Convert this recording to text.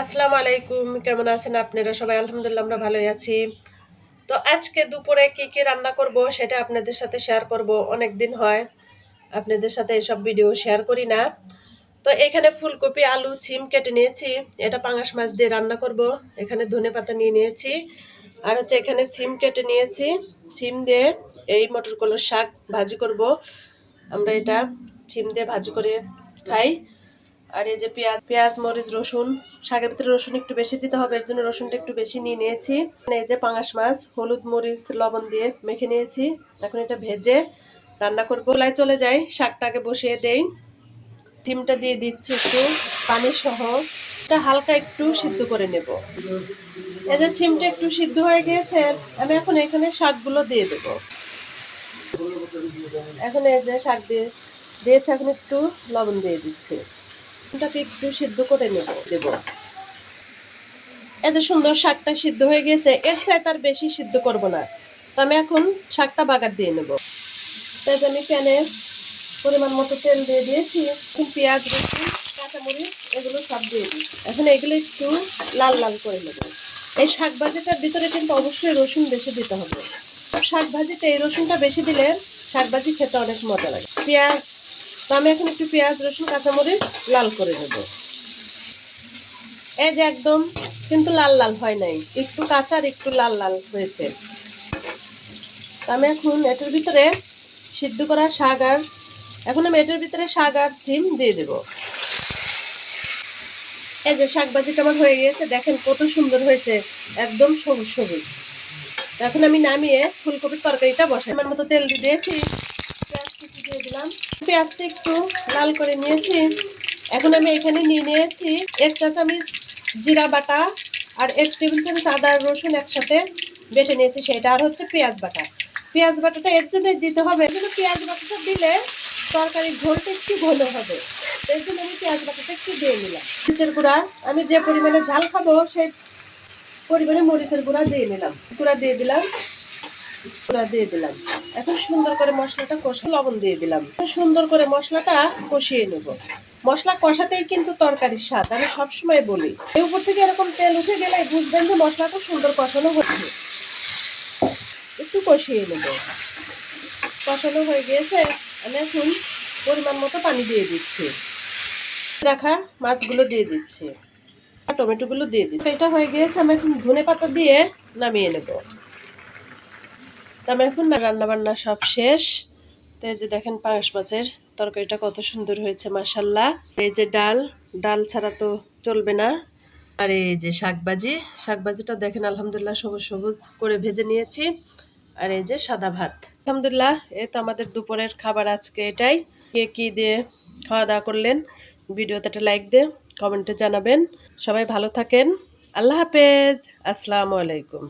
আসসালামু আলাইকুম, কেমন আছেন আপনারা? সবাই আলহামদুলিল্লাহ আমরা ভালোই আছি। তো আজকে দুপুরে কি কি রান্না করব সেটা আপনাদের সাথে শেয়ার করব। অনেক দিন হয় আপনাদের সাথে এসব ভিডিও শেয়ার করি না। তো এখানে ফুলকপি, আলু, ছিম কেটে নিয়েছি। এটা পাঙাশ মাছ দিয়ে রান্না করব। এখানে ধনে পাতা নিয়ে নিয়েছি। আর হচ্ছে এখানে সিম কেটে নিয়েছি। সিম দিয়ে এই মটর কলোর শাক ভাজি করব। আমরা এটা সিম দিয়ে ভাজি করে খাই। আর এই যে পেঁয়াজ পেঁয়াজ, মরিচ, রসুন, শাকের ভিতরে রসুন একটু বেশি দিতে হবে, এর জন্য রসুনটা একটু বেশি নিয়ে নিয়েছি। এই যে পাঙাশ মাছ, হলুদ, মরিচ, লবণ দিয়ে মেখে নিয়েছি। এখন এটা ভেজে রান্না করব। লাই চলে যাই শাকটাকে বসিয়ে দেই। ডিমটা দিয়ে দিচ্ছি একটু, পানি সহ। এটা হালকা একটু সিদ্ধ করে নেব। এই যে ছিমটা একটু সিদ্ধ হয়ে গিয়েছে, আমি এখন এখানে শাকগুলো দিয়ে দেবো। এখন এই যে শাক দিয়ে, দিয়েছে এখন একটু লবণ দিয়ে দিচ্ছি। এটাকে একটু সিদ্ধ করে নেব। দেব এত সুন্দর শাকটা সিদ্ধ হয়ে গেছে, এর চাই তার বেশি সিদ্ধ করব না। তো আমি এখন শাকটা বাগার দিয়ে নেব। তাই আমি প্যানে পরিমাণ মতো তেল দিয়ে দিয়েছি, এখন পেঁয়াজ, রসুন, কাঁচামরিচ, এগুলো সব দিয়ে দিই। এখন এগুলো একটু লাল লাল করে নেব। এই শাক ভাজিটার ভিতরে কিন্তু অবশ্যই রসুন বেশি দিতে হবে। শাক ভাজিতে এই রসুনটা বেশি দিলে শাক ভাজি খেতে অনেক মজা লাগে। পেঁয়াজ তো আমি এখন একটু পেঁয়াজ, রসুন, কাঁচামরিচ লাল করে নেব। এই যে একদম কিন্তু লাল লাল হয় নাই, একটু কাঁচা আর একটু লাল লাল হয়েছে। আমি এখন এটার ভিতরে সিদ্ধ করা শাক আর, এখন আমি এটার ভিতরে শাক আর সিম দিয়ে দেব। এই যে শাক ভাজিটা আমার হয়ে গিয়েছে, দেখেন কত সুন্দর হয়েছে, একদম সবুজ সবুজ। এখন আমি নামিয়ে ফুলকপির তরকারিটা বসাই। আমার মতো তেল দিয়ে দিয়েছি। পেঁয়াজটা একটু লাল করে নিয়েছি। এখন আমি এখানে নিয়ে নিয়েছি এক চা চামচ জিরা বাটা আর এক টেবিল চামচ আদা, রসুন একসাথে বেটে নিয়েছি সেটা। আর হচ্ছে পেঁয়াজ বাটা। পেঁয়াজ বাটাটা এর জন্য দিতে হবে। কিন্তু পেঁয়াজ বাটাটা দিলে তরকারির ঝোলটা একটু ঘন হবে। এর জন্য আমি পেঁয়াজ বাটাটা একটু দিয়ে নিলাম। মরিচের গুঁড়া, আমি যে পরিমাণে ঝাল খাব সেই পরিমাণে মরিচের গুঁড়া দিয়ে নিলাম। গুঁড়া দিয়ে দিলাম। গুঁড়া দিয়ে দিলাম। এখন সুন্দর করে মশলাটা কষে লবণ দিয়ে দিলাম। সুন্দর করে মশলাটা কষিয়ে নেব। মশলা কষাতেই কিন্তু তরকারির স্বাদ, আমি সবসময় বলি। এর উপর থেকে এরকম তেল উঠে গেলে বুঝবেন যে মশলাটা সুন্দর কষানো হচ্ছে। একটু কষিয়ে নেব। কষানো হয়ে গিয়েছে। আমি এখন পরিমাণ মতো পানি দিয়ে দিচ্ছি। রাখা মাছগুলো দিয়ে দিচ্ছি। টমেটোগুলো দিয়ে দিচ্ছি। এটা হয়ে গিয়েছে, আমি এখন ধনে পাতা দিয়ে নামিয়ে নেব। আমি এখন রান্না বান্না সব শেষ। তো এই যে দেখেন পাঙাশ মাছের তরকারিটা কত সুন্দর হয়েছে মাসাল্লাহ এই যে ডাল ডাল ছাড়া তো চলবে না। আর এই যে শাকবাজি, শাকবাজিটা দেখেন আলহামদুলিল্লাহ সবুজ সবুজ করে ভেজে নিয়েছি। আর এই যে সাদা ভাত। আলহামদুলিল্লাহ এই তো আমাদের দুপুরের খাবার আজকে এটাই। কে কী দিয়ে খাওয়া দাওয়া করলেন, ভিডিওতে একটা লাইক দিয়ে কমেন্টে জানাবেন। সবাই ভালো থাকেন। আল্লাহ হাফেজ। আসসালামু আলাইকুম।